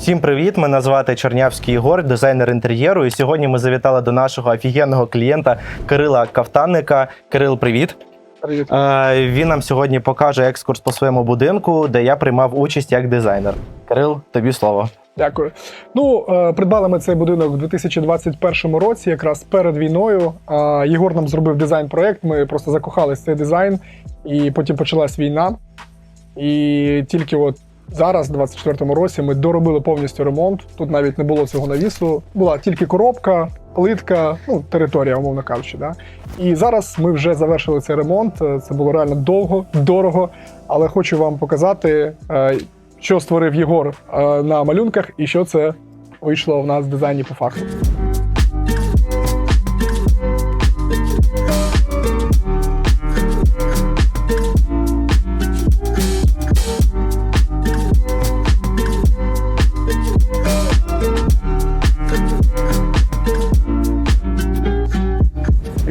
Всім привіт! Мене звати Чернявський Ігор, дизайнер інтер'єру. І сьогодні ми завітали до нашого офігенного клієнта Кирила Кавтанника. Кирил, привіт! Привіт. Е, він нам сьогодні покаже екскурс по своєму будинку, де я приймав участь як дизайнер. Кирил, тобі слово. Дякую. Ну, е, придбали ми цей будинок у 2021 році, якраз перед війною. Єгор нам зробив дизайн-проект. Ми просто закохались в цей дизайн, і потім почалась війна. І тільки от зараз, у 24-му році, ми доробили повністю ремонт. Тут навіть не було цього навісу. Була тільки коробка, плитка, ну, територія, умовно кажучи. Да? І зараз ми вже завершили цей ремонт. Це було реально довго, дорого. Але хочу вам показати, е, що створив Єгор е, на малюнках і що це вийшло в нас в дизайні по факту.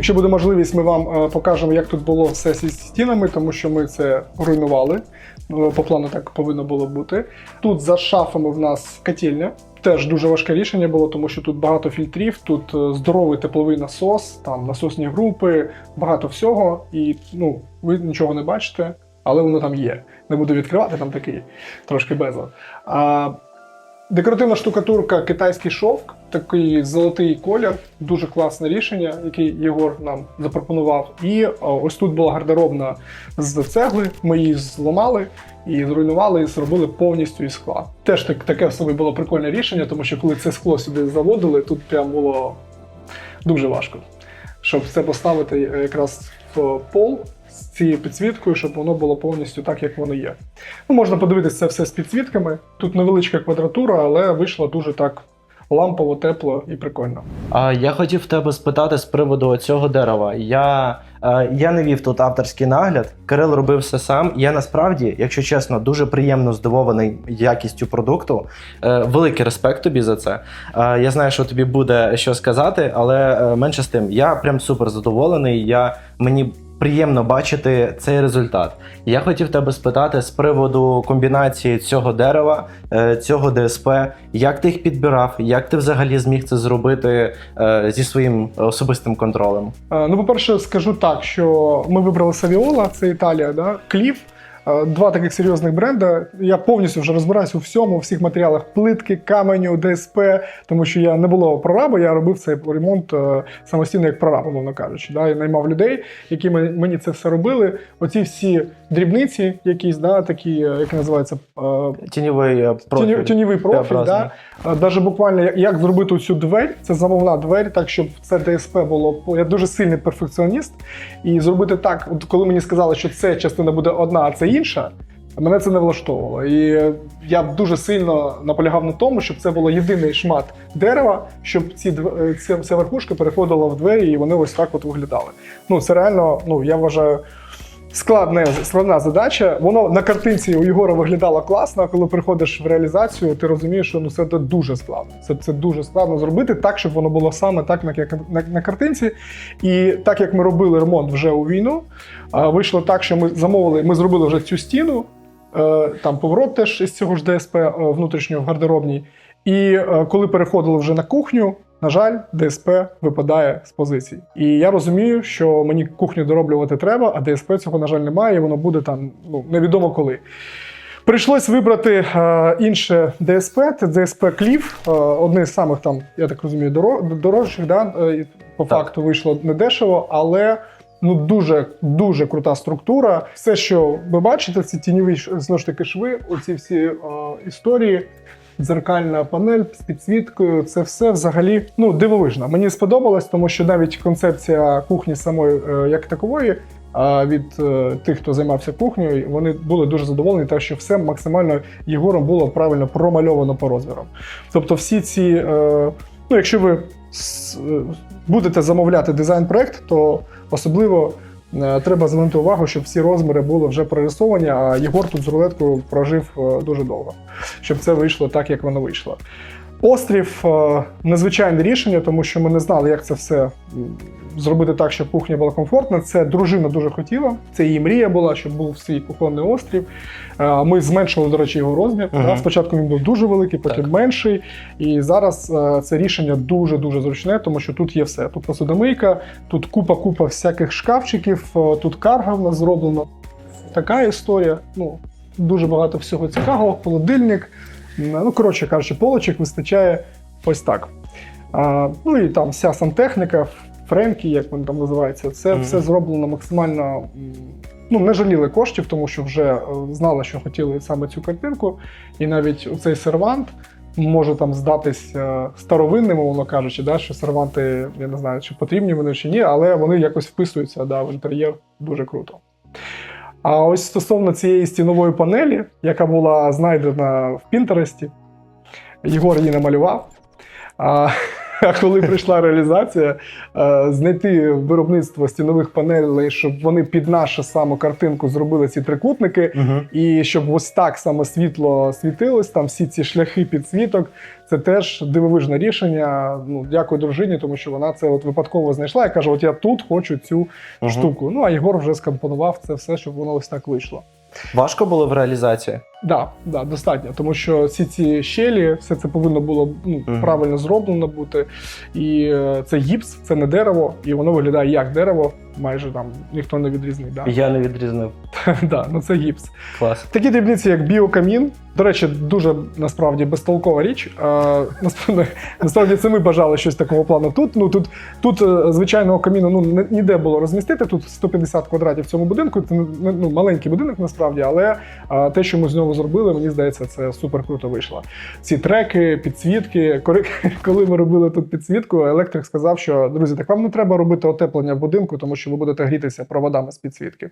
Якщо буде можливість, ми вам е, покажемо, як тут було все зі стінами, тому що ми це руйнували. Ну, По плану так повинно було бути. Тут за шафами в нас котельня. Теж дуже важке рішення було, тому що тут багато фільтрів, тут е, здоровий тепловий насос, там насосні групи, багато всього. І ну, ви нічого не бачите, але воно там є. Не буду відкривати, там такий трошки безлад. Декоративна штукатурка китайський шовк, такий золотий колір, дуже класне рішення, який Єгор нам запропонував. І ось тут була гардеробна з цегли. Ми її зламали і зруйнували, і зробили повністю із скла. Теж так, таке собі було прикольне рішення, тому що коли це скло сюди заводили, тут прям було дуже важко. Щоб це поставити е, якраз в пол цією підсвіткою, щоб воно було повністю так, як воно є. Ну, можна подивитися це все з підсвітками. Тут невеличка квадратура, але вийшло дуже так лампово, тепло і прикольно. А я хотів тебе спитати з приводу цього дерева. Я, е, я не вів тут авторський нагляд. Кирил робив все сам. Я насправді, якщо чесно, дуже приємно здивований якістю продукту. Е, великий респект тобі за це. Е, я знаю, що тобі буде що сказати, але менше з тим, я прям супер задоволений. Я мені. Приємно бачити цей результат. Я хотів тебе спитати з приводу комбінації цього дерева, е, цього ДСП. Як ти їх підбирав? Як ти взагалі зміг це зробити е, зі своїм особистим контролем? Е, Ну, по-перше, скажу так, що ми вибрали Савіола, це Італія, да? Кліф. Е, Два таких серйозних бренда. Я повністю вже розбираюся у всьому, у всіх матеріалах плитки, каменю, ДСП, тому що я не було прораба, я робив цей ремонт е, самостійно як прораб, умовно кажучи. Да? Я наймав людей, які мені це все робили. Оці всі дрібниці, якісь, да, такі, е, як називається, Тіньовий профіль. Тіньо- тіньовий профіль, да. Даже буквально як- як зробити цю двері, це замовна двері, так щоб це ДСП було. Я дуже сильний перфекціоніст. І зробити так, от коли мені сказали, що це частина буде одна, а це інша. Мене це не влаштовувало. І я дуже сильно наполягав на тому, щоб це було єдиний шмат дерева, щоб ці е, ця, ця верхушка переходила в двері, і вони ось так от виглядали. Ну, це реально, ну я вважаю, складна, складна задача. Воно на картинці у Єгора виглядало класно, коли приходиш в реалізацію, ти розумієш, що ну це дуже складно. Це, це дуже складно зробити так, щоб воно було саме так, як на, на картинці. І так як ми робили ремонт вже у війну, вийшло так, що ми замовили, ми зробили вже цю стіну. е, Там поворот теж із цього ж ДСП е, внутрішнього в гардеробній. І е, коли переходили вже на кухню, на жаль, ДСП випадає з позицій. І я розумію, що мені кухню дороблювати треба, а ДСП цього, на жаль, немає, і воно буде там ну, невідомо коли. Прийшлось вибрати е, інше ДСП, це ДСП Кліф, е, одне з самих там, я так розумію, доро- дорожчих. Да? е, по Так. факту вийшло недешево, але ну дуже дуже крута структура. Все, що ви бачите, ці тіньові знову ж таки шви, оці всі е, історії. Дзеркальна панель з підсвіткою, це все взагалі ну дивовижно. Мені сподобалось, тому що навіть концепція кухні самої е, як такової а від е, тих, хто займався кухнею, вони були дуже задоволені, так що все максимально Єгором було правильно промальовано по розмірам. Тобто, всі ці, е, ну якщо ви будете замовляти дизайн-проект, то особливо треба звернути увагу, щоб всі розміри були вже прорисовані, а Єгор тут з рулеткою прожив е, дуже довго, щоб це вийшло так, як воно вийшло. Острів е, незвичайне рішення, тому що ми не знали, як це все зробити так, щоб кухня була комфортна. Це дружина дуже хотіла. Це її мрія була, щоб був свій кухонний острів. Е, Ми зменшили, до речі, його розмір. Да, Спочатку він був дуже великий, потім Так. менший. І зараз е, це рішення дуже дуже зручне, тому що тут є все. Тут посудомийка, тут купа-купа всяких шкафчиків, тут карга в нас зроблена. Така історія. Ну, дуже багато всього цікавого. Холодильник. Ну, коротше кажучи, полочок вистачає ось так. А, ну і там вся сантехніка, френкі, як вони там називаються, це Мгм. все зроблено максимально. Ну, не жаліли коштів, тому що вже е, знали, що хотіли саме цю картинку. І навіть цей сервант може там здатись е, старовинним, мовно кажучи, да, що серванти, я не знаю, чи потрібні вони чи ні, але вони якось вписуються да, в інтер'єр дуже круто. А ось стосовно цієї стінової панелі, яка була знайдена в Пінтересті, Єгор її намалював. А, коли прийшла реалізація, е, знайти виробництво стінових панелей, щоб вони під нашу саму картинку зробили ці трикутники, Угу. і щоб ось так саме світло світилось, там всі ці шляхи підсвіток, це теж дивовижне рішення. Ну, дякую дружині, тому що вона це от випадково знайшла і каже: От я тут хочу цю штуку. Ну а Єгор вже скомпонував це все, щоб воно ось так вийшло. Важко було в реалізації? Да, да, достатньо, тому що всі ці щелі, все це повинно було ну, правильно зроблено бути. І е, це гіпс, це не дерево, і воно виглядає як дерево. Майже там ніхто не відрізнив. Да. Я не відрізнив. да, ну це гіпс. Клас. Такі дрібниці, як біокамін. До речі, дуже насправді безтолкова річ. Е, насправді, насправді це ми бажали щось такого плану. Тут ну тут, тут е, звичайного каміну ну ніде було розмістити. Тут 150 квадратів в цьому будинку. Це ну, маленький будинок насправді, але е, те, що ми з нього зробили, мені здається, це супер круто вийшло. Ці треки, підсвітки. Коли ми робили тут підсвітку, електрик сказав, що друзі, так вам не треба робити отеплення в будинку, тому що ви будете грітися проводами з підсвітки.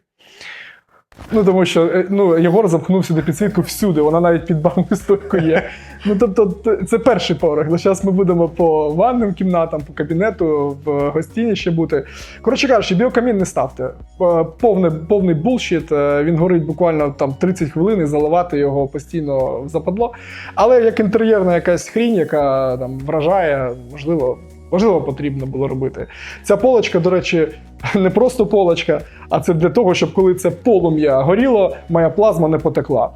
Ну, тому що е, ну, Єгор запхнув сюди підсвітку всюди, вона навіть під стойкою є. Ну, тобто, це перший поверх. Зараз ми будемо по ванним кімнатам, по кабінету, в гостині ще бути. Коротше кажучи, біокамін не ставте. Е, Повне, повний булшіт. е, Він горить буквально там 30 хвилин і заливати його постійно в западло. Але як інтер'єрна якась хрінь, яка там вражає, можливо. Можливо, потрібно було робити. Ця полочка, до речі, не просто полочка, а це для того, щоб коли це полум'я горіло, моя плазма не потекла.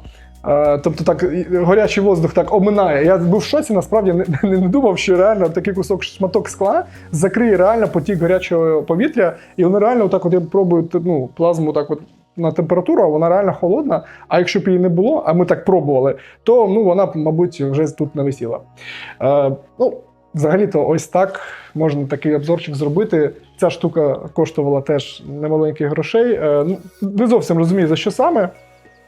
Е, тобто так горячий воздух так оминає. Я був в шоці, насправді не, не, думав, що реально такий кусок шматок скла закриє реально потік гарячого повітря, і воно реально так, от я пробую ну, плазму так от. На температуру, а вона реально холодна. А якщо б її не було, а ми так пробували, то ну вона б, мабуть, вже тут не висіла. Е, ну, взагалі-то, ось так можна такий обзорчик зробити. Ця штука коштувала теж немаленьких грошей. Е, ну, не зовсім розумію, за що саме.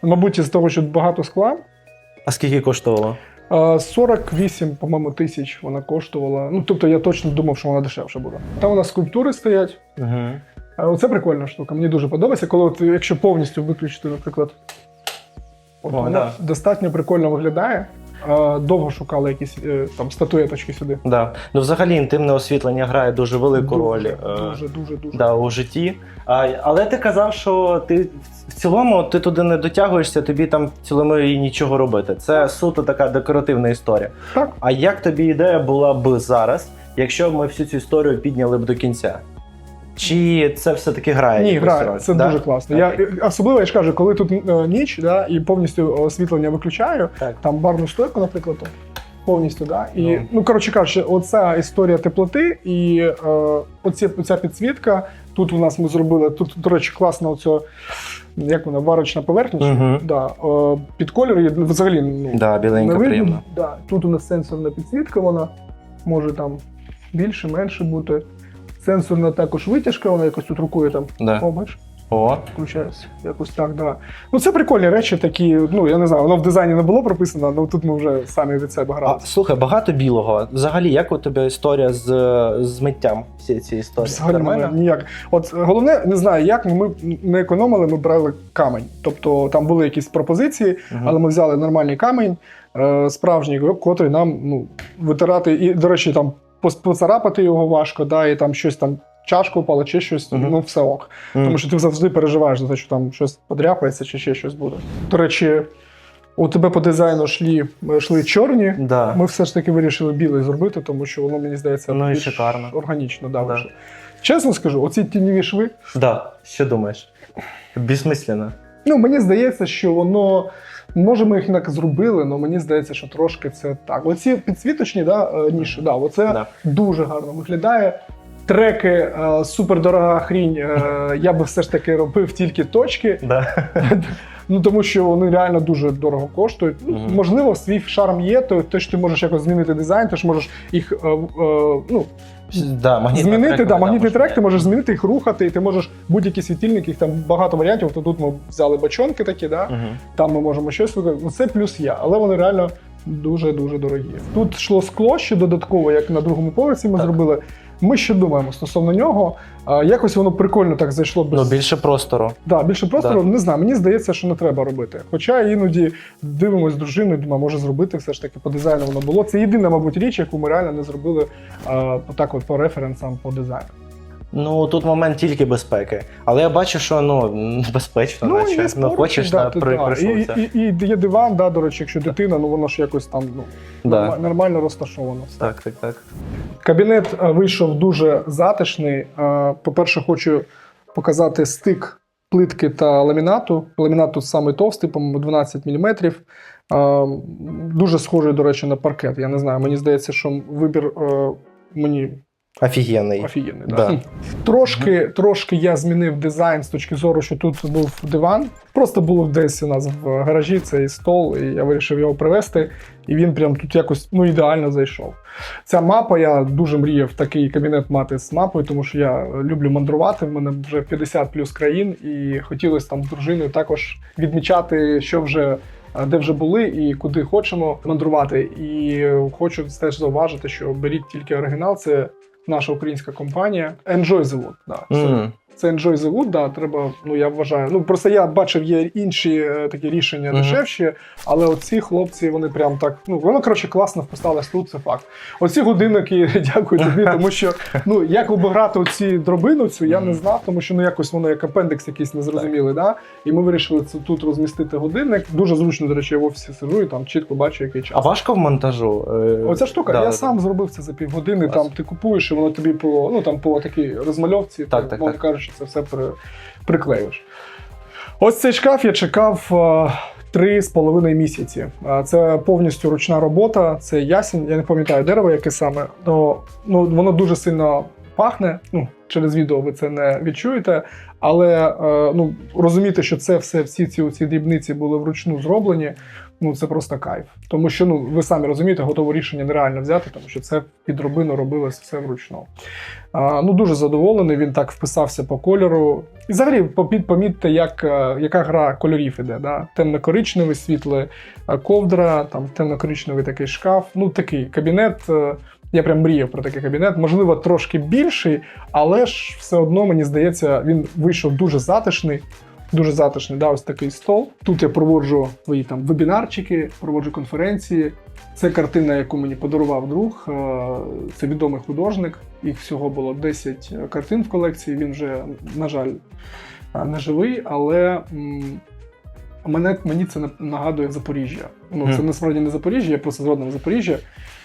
Мабуть, з того, що багато скла. А скільки коштувало? Е, 48, по-моєму, тисяч вона коштувала. Ну, тобто я точно думав, що вона дешевше буде. Там у нас скульптури стоять. Угу. Е, Оце прикольна штука. Мені дуже подобається, коли от, якщо повністю виключити, наприклад, от О, вона да. достатньо прикольно виглядає. Довго шукали якісь е, там статуеточки сюди. Да. Ну, взагалі, інтимне освітлення грає дуже велику роль. Дуже, е, дуже, дуже, дуже. Да, у житті. А, але ти казав, що ти в цілому ти туди не дотягуєшся, тобі там в цілому і нічого робити. Це суто така декоративна історія. Так. А як тобі ідея була б зараз, якщо б ми всю цю історію підняли б до кінця? Чи це все-таки грає? Ні, грає. роль? Це Да? дуже класно. Я, особливо я ж кажу, коли тут е, ніч, да, і повністю освітлення виключаю, Так. там барну стойку, наприклад, то повністю, да. І, Ну. ну, коротше кажучи, оця історія теплоти і е, оці, оця підсвітка. Тут у нас ми зробили, тут, до речі, класна оця, як вона, варочна поверхня. Мгм. Да, е, під кольор і взагалі ну, Да, біленька, не видно. Да. Тут у нас сенсорна підсвітка, вона може там більше, менше бути. Сенсорна також витяжка, вона якось тут рукою там. Да. О, бачиш? О, включається. Якось так, да. Ну, це прикольні речі, такі, ну я не знаю, воно в дизайні не було прописано, але тут ми вже самі від себе а, грали. слухай, багато білого. Взагалі, як у тебе історія з, з миттям всієї цієї історії? Взагалі Нормально? ніяк. От головне, не знаю, як ми не економили, ми брали камень. Тобто там були якісь пропозиції, Мгм. але ми взяли нормальний камінь, е, справжній, котрий нам ну, витирати. І, до речі, там поцарапати його важко, да, і там щось там. Чашку впало чи щось, Мгм. ну все ок. Мгм. Тому що ти завжди переживаєш за те, що там щось подряпається чи ще щось буде. До речі, У тебе по дизайну шлі, йшли чорні. Да. Ми все ж таки вирішили білий зробити, тому що воно, мені здається, Ну і більш шикарно. органічно. Да, Да. Чесно скажу, оці тіньові шви, Да. Що думаєш? Безсмисленно. ну мені здається, що воно. Може, ми їх так зробили, але мені здається, що трошки це так. Оці підсвіточні да, е, ніші, да, оце Да. дуже гарно виглядає. Треки, е, супердорога хрінь. Е, я би все ж таки робив тільки точки. Да. Ну тому що вони реально дуже дорого коштують. Ну, Мгм. Можливо, свій шарм є, то те, що ти можеш якось змінити дизайн, ти ж можеш їх е, е, ну, Да, магнітний змінити. трек, да, магнітний трек, ти можеш змінити їх, рухати, і ти можеш будь-які світильники, їх там багато варіантів. То тут ми взяли бачонки такі, да? Угу. там ми можемо щось виконати. Ну, Це плюс я, але вони реально дуже дуже дорогі. Тут йшло скло ще додатково, як на другому поверсі ми Так. зробили. Ми ще думаємо стосовно нього. Якось воно прикольно так зайшло без Ну, більше простору. Да, більше простору, Да. не знаю. Мені здається, що не треба робити. Хоча іноді дивимось з дружиною, думаю, може зробити все ж таки по дизайну воно було. Це єдина, мабуть, річ, яку ми реально не зробили а, так, от по референсам по дизайну. Ну тут момент тільки безпеки. Але я бачу, що ну безпечно, наче. є ну хочеш да, на при, да. І, і, і є диван, да, до речі, якщо дитина, ну воно ж якось там ну, Да. нормально розташовано. Так, так, так. Кабінет е, вийшов дуже затишний. Е, По-перше, хочу показати стик плитки та ламінату. Ламінат тут саме товстий, по-моєму, 12 мм. Дуже схожий, до речі, на паркет. Я не знаю, мені здається, що вибір е, мені Офігенний. офігенний. Да. Да. Трошки, трошки я змінив дизайн з точки зору, що тут був диван. Просто було десь у нас в гаражі цей стол, і я вирішив його привезти. І він прям тут якось ну, ідеально зайшов. Ця мапа, я дуже мріяв такий кабінет мати з мапою, тому що я люблю мандрувати. В мене вже 50 плюс країн, і хотілося там з дружиною також відмічати, що вже. е, Де вже були і куди хочемо мандрувати. І хочу теж зауважити, що беріть тільки оригінал, це наша українська компанія. Enjoy the Wood. Да. М. це Enjoy the Wood, да, треба, ну я вважаю. Ну просто я бачив, є інші е, такі рішення Мгм. дешевші, але оці хлопці, вони прям так. Ну воно коротше класно вписалось тут, це факт. Оці годинники, дякую тобі, тому що ну як обіграти оці дробину цю, я не Мгм. знав, тому що ну якось воно як апендикс якийсь незрозумілий. Да? І ми вирішили це тут розмістити годинник. Дуже зручно, до речі, я в офісі сижу і там чітко бачу, який час. А важко в монтажу? Е, Оця штука, да, я да, сам зробив це за півгодини. Клас. Там ти купуєш, і воно тобі по ну там по такій розмальовці, Так, так, мовно так. Кажучи, це все при, приклеюєш. Ось цей шкаф я чекав е, три з половиною місяці. Це повністю ручна робота, це ясінь, я не пам'ятаю дерево, яке саме. Но, ну, воно дуже сильно пахне. Ну, через відео ви це не відчуєте. Але е, ну, розуміти, що це все, всі ці, ці дрібниці були вручну зроблені, ну це просто кайф. Тому що ну, ви самі розумієте, готове рішення нереально взяти, тому що це під робину робилось все вручну. А, ну, дуже задоволений, він так вписався по кольору. І взагалі помітьте, як, е, яка гра кольорів іде. Да? Темно-коричневий, світле е, ковдра, там темно-коричневий такий шкаф. Ну, такий кабінет. е, Я прям мріяв про такий кабінет. Можливо, трошки більший, але ж все одно, мені здається, він вийшов дуже затишний. Дуже затишний, да, ось такий стол. Тут я проводжу свої там вебінарчики, проводжу конференції. Це картина, яку мені подарував друг. Е, Це відомий художник. Їх всього було 10 картин в колекції. Він вже, на жаль, е, не живий, але мене, мені це нагадує Запоріжжя. Ну, це насправді не Запоріжжя, я просто з родом Запоріжжя.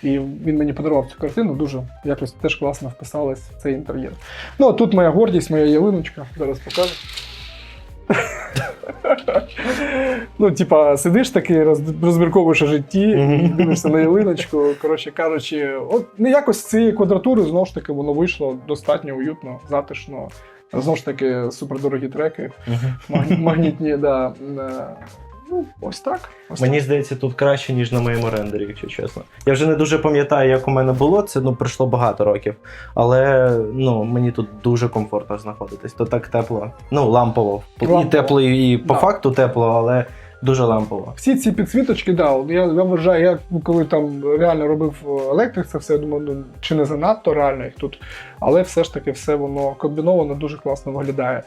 І він мені подарував цю картину, дуже якось теж класно вписалась в цей інтер'єр. Ну, а тут моя гордість, моя ялиночка. Зараз покажу. Ну, типа, сидиш такий, розмірковуєш о житті, дивишся на ялиночку. Коротше кажучи, от ну, якось цієї квадратури знову ж таки воно вийшло достатньо уютно, затишно. Знову ж таки, супердорогі треки, магнітні, да. Е, Ну, ось так. Ось Мені здається, тут краще, ніж на моєму рендері, якщо чесно. Я вже не дуже пам'ятаю, як у мене було. Це ну пройшло багато років. Але ну мені тут дуже комфортно знаходитись. То так тепло. Ну, лампово. Лампово. І тепло, і по Да. факту тепло, але дуже лампово. Всі ці підсвіточки, да, я, я вважаю, я коли там реально робив електрик, це все я думаю, ну чи не занадто реально їх тут, але все ж таки все воно комбіновано дуже класно виглядає.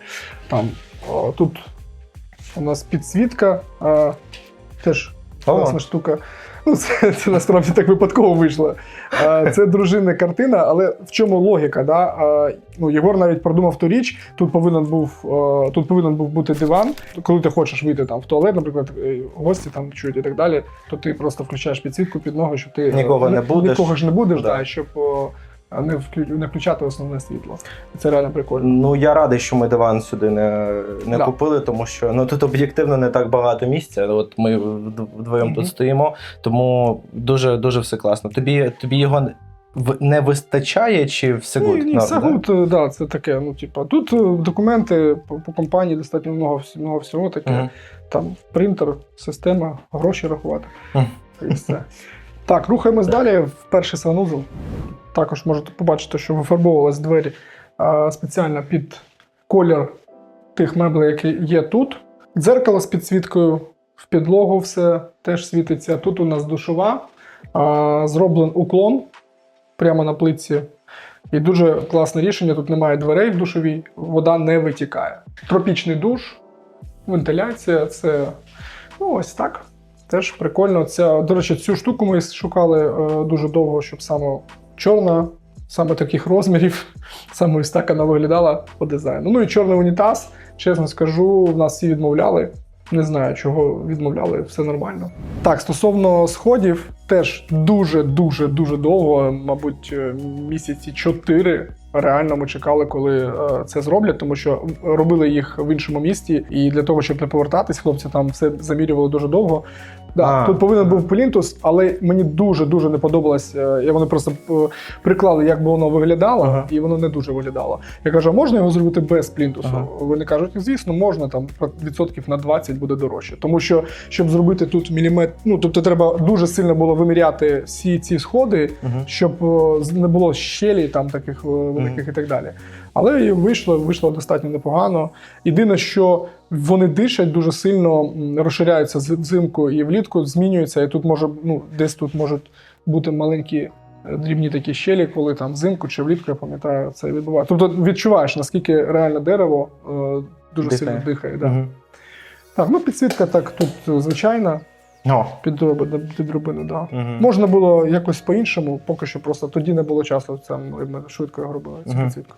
Там о, тут у нас підсвітка, а, теж класна штука. Ну, це, це насправді так випадково вийшло. Е, Це дружинна картина, але в чому логіка? Да? Е, Ну, Єгор навіть продумав ту річ. Тут повинен був е, тут повинен був бути диван. Коли ти хочеш вийти там в туалет, наприклад, е, гості там чують і так далі, то ти просто включаєш підсвітку під ноги, щоб ти е, Нікого не будеш. Нікого ж не будеш, Да. да. щоб о, не вклю- не включати основне світло. Це реально прикольно. Ну я радий, що ми диван сюди не, не Да. купили, тому що ну тут об'єктивно не так багато місця. От ми вд- вдвоєм Мгм. тут стоїмо, тому дуже дуже все класно. Тобі тобі його не вистачає, чи все Ні, гуд? ні, Норм, все да? гуд, е, да, це таке. Ну, типа, тут е, документи по, по компанії достатньо много, много всього таке. Мгм. Там принтер, система, гроші рахувати. Мгм. І все. Так, рухаємось далі в перший санузел. Також можете побачити, що вифарбовувались двері спеціально під колір тих меблей, які є тут. Дзеркало з підсвіткою в підлогу все теж світиться. Тут у нас душова, зроблен уклон прямо на плитці. І дуже класне рішення. Тут немає дверей в душовій, вода не витікає. Тропічний душ, вентиляція це ну, ось так. Теж прикольно. Ця, до речі, цю штуку ми шукали е, дуже довго, щоб саме чорна, саме таких розмірів, саме ось так вона виглядала по дизайну. Ну і чорний унітаз, чесно скажу, в нас всі відмовляли. Не знаю, чого відмовляли, все нормально. Так, стосовно сходів, теж дуже, дуже, дуже довго, мабуть, е, місяці чотири. Реально ми чекали, коли е, це зроблять, тому що робили їх в іншому місті, і для того, щоб не повертатись, хлопці там все замірювали дуже довго. Да, А, тут повинен був плінтус, але мені дуже дуже не подобалось. е, Я вони просто е, приклали, як би воно виглядало, Ага. і воно не дуже виглядало. Я кажу, а можна його зробити без плінтусу? Ага. Вони кажуть, звісно, можна там відсотків на 20 буде дорожче. Тому що щоб зробити тут міліметр, ну тобто треба дуже сильно було виміряти всі ці сходи, Мгм. щоб не було щелей там таких е, великих і так далі. Але вийшло, вийшло достатньо непогано. Єдине, що вони дишать дуже сильно, розширяються взимку і влітку, змінюються, і тут може ну десь тут можуть бути маленькі. е, Дрібні такі щелі, коли там взимку чи влітку, я пам'ятаю, це відбувається. Тобто відчуваєш, наскільки реально дерево е, дуже Дихає. сильно дихає. Да. Мгм. Так, ну підсвітка так тут е, звичайна, О, під дроби- під дробину, да. мгм. Можна було якось по-іншому, поки що просто тоді не було часу. Це ми швидко його робили цю Мгм. підсвітку.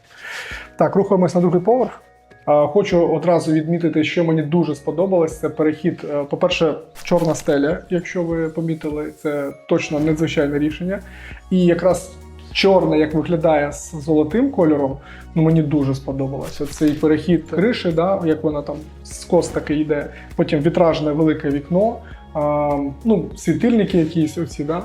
Так, рухаємось на другий поверх. А, Хочу одразу відмітити, що мені дуже сподобалось. Це перехід. е, По-перше, чорна стеля, якщо ви помітили, це точно надзвичайне рішення. І якраз чорне, як виглядає з золотим кольором, ну мені дуже сподобалося. Цей перехід криші, да, як вона там скос таки йде. Потім вітражне велике вікно, ну, світильники якісь оці, да.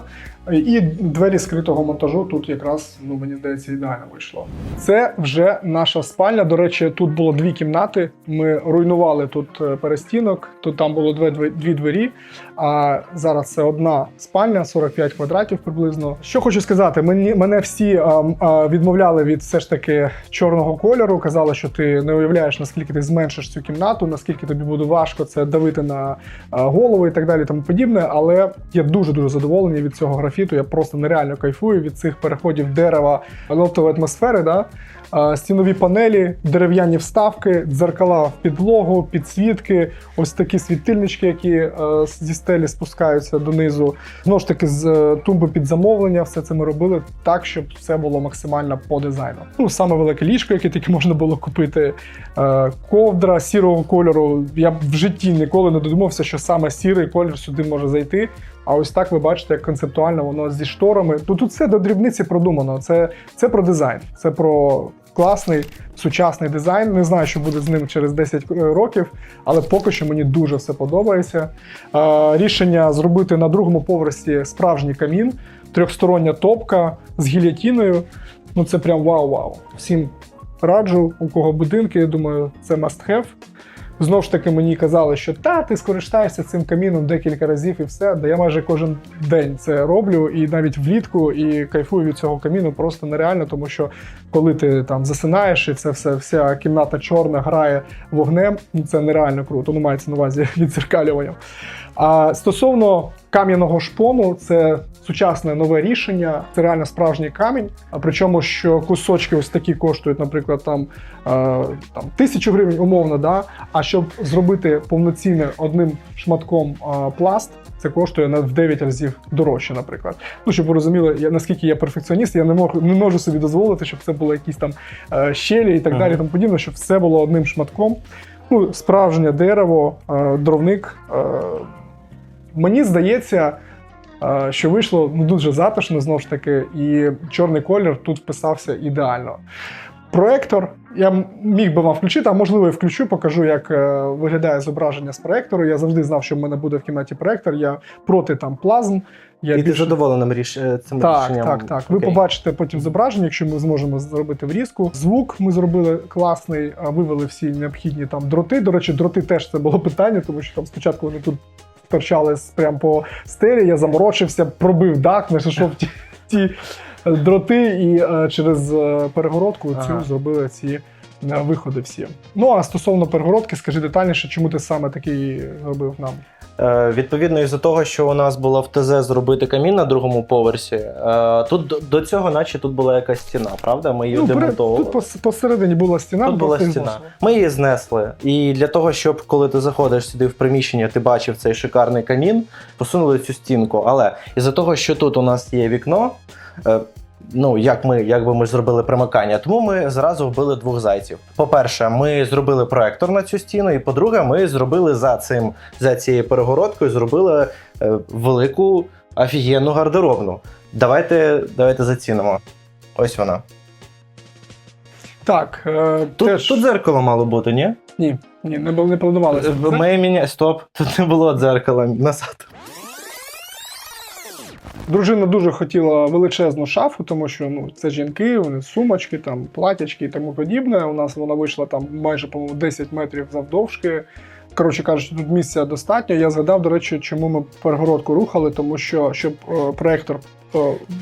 І двері скритого монтажу тут якраз, ну мені здається, ідеально вийшло. Це вже наша спальня. До речі, тут було дві кімнати. Ми руйнували тут е, перестінок. Тут там було дві, дві, двері. А зараз це одна спальня, 45 квадратів приблизно. Що хочу сказати, мені мене всі а, а, відмовляли від все ж таки чорного кольору. Казали, що ти не уявляєш, наскільки ти зменшиш цю кімнату, наскільки тобі буде важко це давити на голову і так далі, тому подібне. Але я дуже дуже задоволений від цього графіту. Я просто нереально кайфую від цих переходів дерева, лофтової атмосфери. Да? Стінові панелі, дерев'яні вставки, дзеркала в підлогу, підсвітки, ось такі світильнички, які е, зі стелі спускаються донизу. Знову ж таки, з е, тумби під замовлення, все це ми робили так, щоб все було максимально по дизайну. Ну, саме велике ліжко, яке тільки можна було купити, е, ковдра сірого кольору. Я в житті ніколи не додумався, що саме сірий колір сюди може зайти. А ось так ви бачите, як концептуально воно зі шторами. Тут, тут все до дрібниці продумано. Це, це про дизайн, це про класний сучасний дизайн. Не знаю, що буде з ним через 10 років, але поки що мені дуже все подобається. Е, рішення зробити на другому поверсі справжній камін, трьохстороння топка з гільятіною. Ну це прям вау-вау. Всім раджу, у кого будинки, я думаю, це must have. Знову ж таки, мені казали, що та ти скористаєшся цим каміном декілька разів і все. Да я майже кожен день це роблю, і навіть влітку, і кайфую від цього каміну просто нереально, тому що коли ти там засинаєш, і це все, вся кімната чорна грає вогнем, це нереально круто. Ну мається на увазі відзеркалюванням. А стосовно кам'яного шпону це сучасне нове рішення, це реально справжній камінь. А причому, що кусочки ось такі коштують, наприклад, там, е, там тисячу гривень умовно, да? а щоб зробити повноцінне одним шматком е, пласт, це коштує на в 9 разів дорожче, наприклад. Ну, щоб ви розуміли, я наскільки я перфекціоніст, я не можу, не можу собі дозволити, щоб це було якісь там е, щелі і так Ага. далі, тому подібне, щоб все було одним шматком. Ну, справжнє дерево, дровник. Мені здається, е, що вийшло ну, дуже затишно знову ж таки, і чорний колір тут вписався ідеально. Проектор я міг би вам включити, а можливо і включу, покажу, як е, виглядає зображення з проектору. Я завжди знав, що в мене буде в кімнаті проектор. Я проти там плазм. Я І ти більше- задоволеним ріш... е, цим так, рішенням? так, так. Ви побачите потім зображення, якщо ми зможемо зробити врізку. Звук ми зробили класний, вивели всі необхідні там дроти. До речі, дроти теж це було питання, тому що там спочатку вони тут торчались прямо по стелі. Я заморочився, пробив дах, знайшов ті, ті дроти, і е, через е, перегородку цю Ага. зробили ці. е, Виходи всі. Ну а стосовно перегородки, скажи детальніше, чому ти саме такий робив нам? Е, Відповідно, із-за того, що у нас було в ТЗ зробити камін на другому поверсі, е, тут до- цього, наче тут була якась стіна, правда? Ми її Ну, демонтовували. тут посередині була стіна, Тут була стіна. зносили. Ми її знесли. І для того, щоб коли ти заходиш сюди в приміщення, ти бачив цей шикарний камін, посунули цю стінку. Але із-за того, що тут у нас є вікно. Ну, як ми, як би ми ж зробили примикання, тому ми зразу вбили двох зайців. По-перше, ми зробили проектор на цю стіну, і по-друге, ми зробили за цим за цією перегородкою, зробили е, велику офігенну гардеробну. Давайте, давайте зацінимо. Ось вона. Так, е, Тут, теж... тут дзеркало мало бути, ні? Ні, ні, не, бу- не планувалося. Ми міня... Стоп, тут не було дзеркала назад. Дружина дуже хотіла величезну шафу, тому що ну, це жінки, вони сумочки, там, платячки і тому подібне. У нас вона вийшла там майже, по-моєму, 10 метрів завдовжки. Коротше кажучи, тут місця достатньо. Я згадав, до речі, чому ми перегородку рухали, тому що щоб е, проектор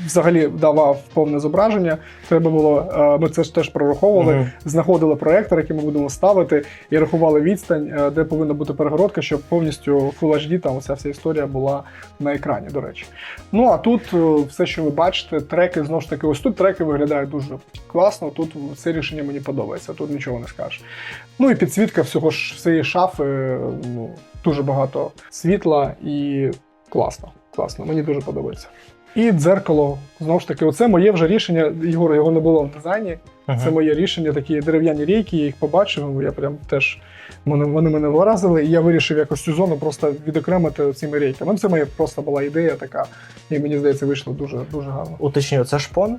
взагалі давав повне зображення, треба було, е, ми це ж теж прораховували. Мгм. знаходили проектор, який ми будемо ставити, і рахували відстань, е, де повинна бути перегородка, щоб повністю Full HD, там вся вся історія була на екрані, до речі. Ну а тут е, все, що ви бачите, треки знову ж таки, ось тут треки виглядають дуже класно. Тут це рішення мені подобається, тут нічого не скажеш. Ну і підсвітка всього ж всієї шафи, ну дуже багато світла і класно. Класно, мені дуже подобається. І дзеркало, знову ж таки, оце моє вже рішення. Єгор, його не було в дизайні. Це моє рішення, такі дерев'яні рейки, я їх побачив. Я прям теж вони, вони мене вразили, і я вирішив якось цю зону просто відокремити цими рейками. Ну, це моя просто була ідея така, і мені здається, вийшло дуже дуже гарно. Уточню, це шпон?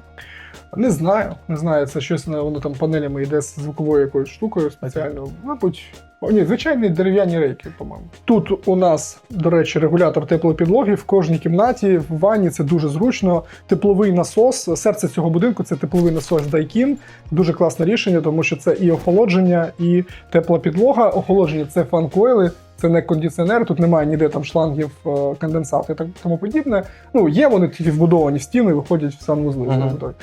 Не знаю, не знаю, це щось воно там панелями йде з звуковою якоюсь штукою спеціально. Мабуть, о, ні, звичайні дерев'яні рейки, по-моєму. Тут у нас, до речі, регулятор теплої підлоги в кожній кімнаті, в ванні це дуже зручно. Тепловий насос. Серце цього будинку це тепловий насос Daikin. Дуже класне рішення, тому що це і охолодження, і тепла підлога. Охолодження це фан-койли. Це не кондиціонер, тут немає ніде там шлангів, е, конденсат і так тому подібне. Ну, є вони тільки вбудовані в стіни, виходять в санвузли. Знову.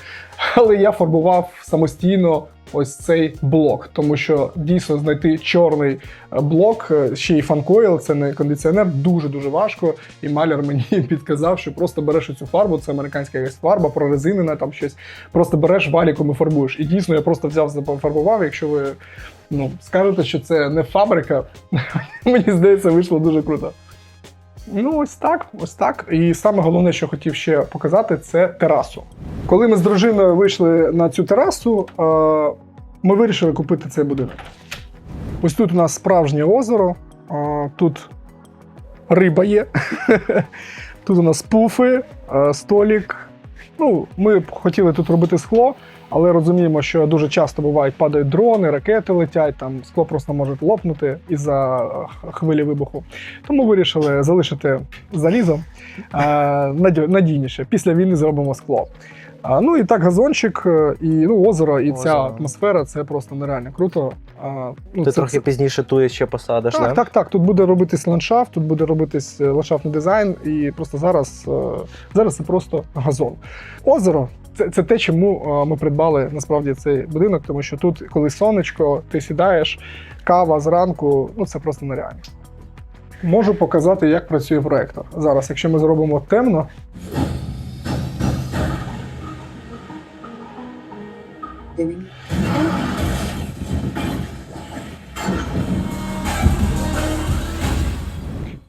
Але я фарбував самостійно ось цей блок, тому що дійсно знайти чорний е, блок, е, ще й фанкойл, це не кондиціонер, дуже дуже важко. І маляр мені підказав, що просто береш цю фарбу, це американська якась фарба, прорезинена там щось. Просто береш валіком і фарбуєш. І дійсно я просто взяв пофарбував. Якщо ви ну, скажете, що це не фабрика, мені здається, вийшло дуже круто. Ну, ось так, ось так. І саме головне, що хотів ще показати, це терасу. Коли ми з дружиною вийшли на цю терасу, е, ми вирішили купити цей будинок. Ось тут у нас справжнє озеро, е, тут риба є, тут у нас пуфи, е, столік. Ну, ми хотіли тут робити скло, але розуміємо, що дуже часто бувають падають дрони, ракети летять, там скло просто може лопнути із-за е, хвилі вибуху. Тому вирішили залишити залізо е, надійніше. Після війни зробимо скло. А, ну і так, газончик, е, і ну, озеро, і ця Озеро. атмосфера це просто нереально круто. А, ну, Ти це- трохи це- пізніше тує ще посадиш, так, да? так, так. Тут буде робитись ландшафт, тут буде робитись ландшафтний дизайн, і просто зараз, зараз це просто газон. Озеро це, це те, чому е, ми придбали насправді цей будинок, тому що тут, коли сонечко, ти сідаєш, кава зранку, ну це просто нереально. Можу показати, як працює проектор. Зараз, якщо ми зробимо темно.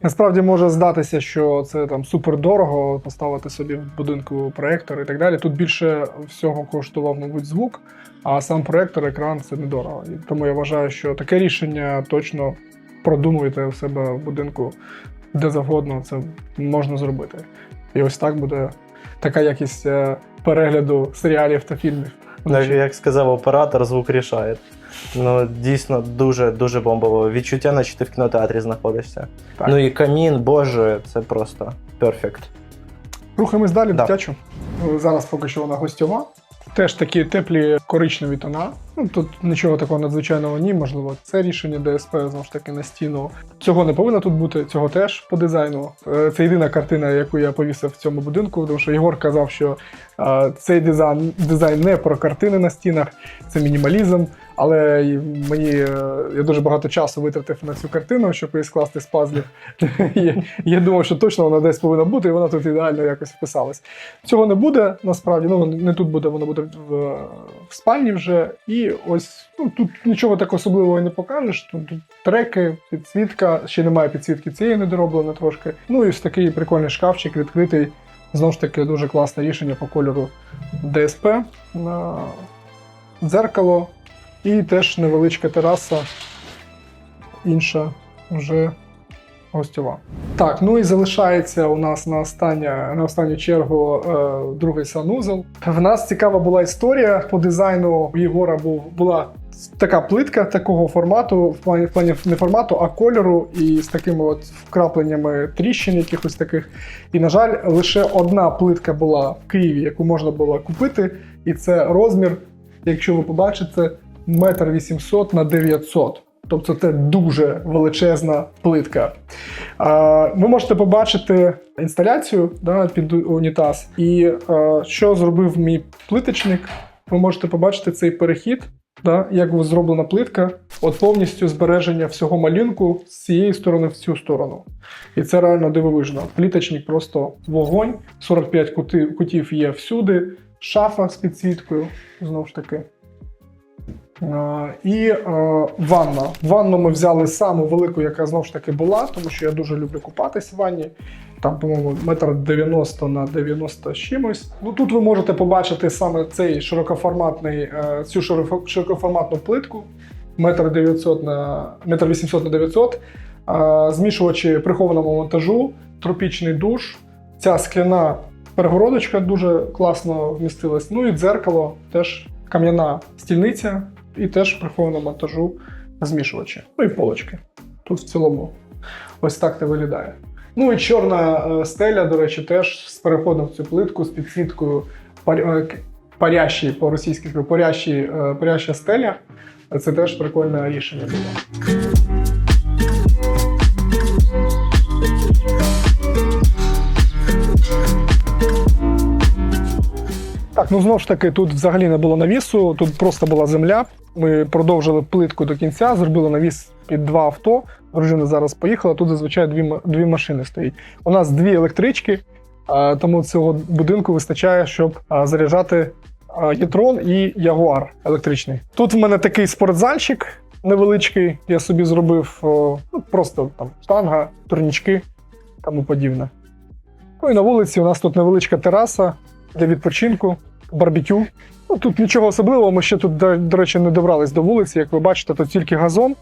Насправді може здатися, що це там супер дорого поставити собі в будинку проектор і так далі. Тут більше всього коштував, мабуть, звук, а сам проектор, екран це недорого. І тому я вважаю, що таке рішення точно продумуєте у себе в будинку де завгодно, це можна зробити. І ось так буде така якість е, перегляду серіалів та фільмів. Навіть як сказав оператор, звук рішає. Ну, дійсно, дуже дуже бомбово. Відчуття, наче ти в кінотеатрі знаходишся. Так. Ну і камін, боже, це просто перфект. Рухаємось далі, Да. дитячу. Зараз поки що вона гостьова. Теж такі теплі коричневі тона. Ну тут нічого такого надзвичайного ні, можливо, це рішення ДСП знову ж таки на стіну. Цього не повинно тут бути, цього теж по дизайну. Е, Це єдина картина, яку я повісив в цьому будинку, тому що Єгор казав, що цей дизайн, дизайн не про картини на стінах, це мінімалізм. Але мені е, я дуже багато часу витратив на цю картину, щоб її скласти з пазлів. Я- Я думав, що точно вона десь повинна бути, і вона тут ідеально якось вписалась. Цього не буде насправді. Ну не тут буде, воно буде в, в спальні вже. І ось ну тут нічого так особливого не покажеш. Тут, тут треки, підсвітка, ще немає підсвітки цієї недороблено трошки. Ну і ось такий прикольний шкафчик відкритий. Знову ж таки, дуже класне рішення по кольору DSP. На дзеркало. І теж невеличка тераса, інша вже гостьова. Так, ну і залишається у нас на, остання, на останню чергу е, другий санузел. В нас цікава була історія по дизайну. Єгора був, була така плитка такого формату, в плані, в плані не формату, а кольору, і з такими от вкрапленнями тріщин, якихось таких. І, на жаль, лише одна плитка була в Києві, яку можна було купити, і це розмір, якщо ви побачите, метр вісімсот на 900. Тобто це дуже величезна плитка. Ви можете побачити інсталяцію да, під унітаз. І що зробив мій плиточник, ви можете побачити цей перехід, да, як зроблена плитка, от повністю збереження всього малюнку з цієї сторони в цю сторону. І це реально дивовижно. Пліточник просто вогонь, 45 кути- кутів є всюди, шафа з підсвіткою, знову ж таки. І е, ванна. Ванну ми взяли саму велику, яка знову ж таки була, тому що я дуже люблю купатись в ванні. Там, по-моєму, метр 90 на 90 з чимось. Ну тут ви можете побачити саме цей широкоформатний, е, цю широкоформатну плитку, метр 900 на метр 800 на 900, е, змішувачі прихованого монтажу, тропічний душ, ця скляна перегородочка дуже класно вмістилась. Ну і дзеркало теж кам'яна стільниця і теж приховано монтажу змішувачі. Ну і полочки. Тут в цілому ось так це виглядає. Ну і чорна е, стеля, до речі, теж з переходом в цю плитку, з підсвіткою парящі е, по-російськи парящі, е, паряща стеля. Це теж прикольне рішення було. Так, ну знову ж таки, тут взагалі не було навісу, тут просто була земля. Ми продовжили плитку до кінця, зробили навіс під два авто. Дружина зараз поїхала. Тут зазвичай дві, дві машини стоїть. У нас дві електрички, тому цього будинку вистачає, щоб заряджати Єтрон і Ягуар електричний. Тут в мене такий спортзальчик невеличкий. Я собі зробив ну, просто там штанга, турнічки, тому подібне. Ну і на вулиці у нас тут невеличка тераса для відпочинку, барбекю. Ну, тут нічого особливого, ми ще тут, до, речі, не добрались до вулиці. Як ви бачите, тут тільки газон.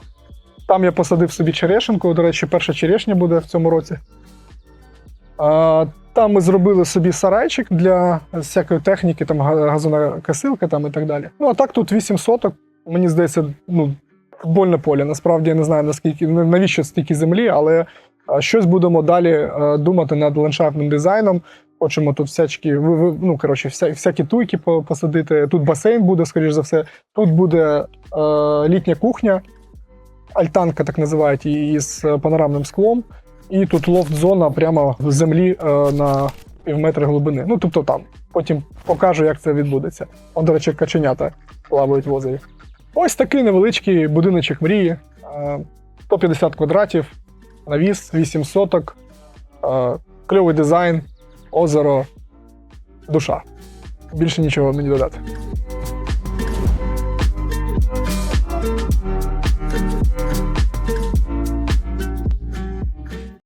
Там я посадив собі черешенку. До речі, перша черешня буде в цьому році. А, там ми зробили собі сарайчик для всякої техніки, там га- газонокосилка там і так далі. Ну, а так тут 8 соток. Мені здається, ну, футбольне поле. Насправді я не знаю, наскільки навіщо стільки землі, але щось будемо далі е, думати над ландшафтним дизайном. Хочемо тут всячки, ну коротше, вся, всякі туйки посадити. Тут басейн буде, скоріш за все. Тут буде е, літня кухня, альтанка, так називають її з панорамним склом. І тут лофт-зона прямо в землі е, на пів метра глибини. Ну, тобто там. Потім покажу, як це відбудеться. Он, до речі, каченята плавають в озері. Ось такий невеличкий будиночок мрії. е, 150 квадратів. Навіс, 8 соток, кльовий дизайн, озеро, душа. Більше нічого мені додати.